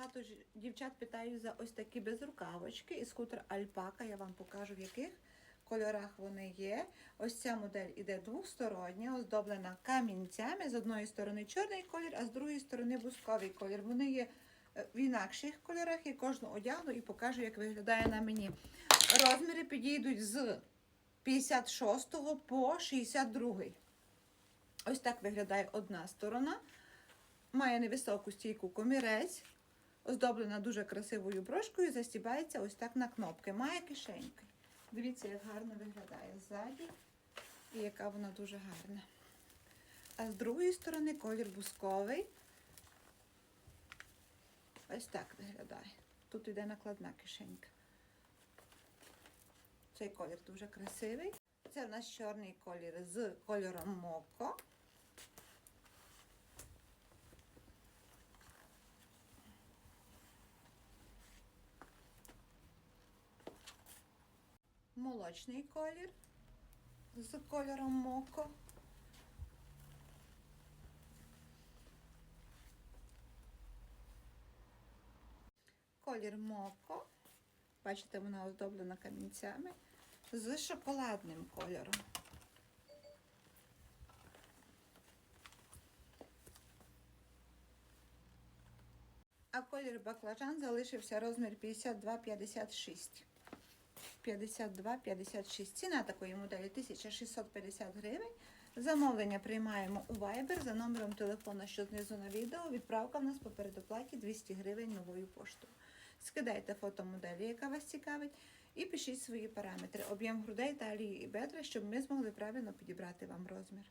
багато дівчат питають за ось такі безрукавочки і скутер Альпака. Я вам покажу, в яких кольорах вони є. Ось ця модель іде двостороння, оздоблена камінцями. З одної сторони чорний колір, а з другої сторони бусковий колір. Вони є е, в інакших кольорах. Я кожну одягну і покажу, як виглядає на мені. Розміри підійдуть з 56 по 62. Ось так виглядає одна сторона. Має невисоку стійку комірець, оздоблена дуже красивою брошкою, застібається ось так на кнопки. Має кишеньки. Дивіться, як гарно виглядає ззаді і яка вона дуже гарна. А з другої сторони колір бусковий. Ось так виглядає. Тут йде накладна кишенька. Цей колір дуже красивий. Це в нас чорний колір з кольором моко. Молочний колір з кольором моко. Колір моко. Бачите, вона оздоблена камінцями з шоколадним кольором. А колір баклажан залишився розмір 52-56. 52-56. Ціна такої моделі 1650 гривень. Замовлення приймаємо у Viber за номером телефона, що знизу на відео. Відправка в нас по передоплаті 200 гривень новою поштою. Скидайте фото моделі, яка вас цікавить, і пишіть свої параметри, об'єм грудей, талії і бедра, щоб ми змогли правильно підібрати вам розмір.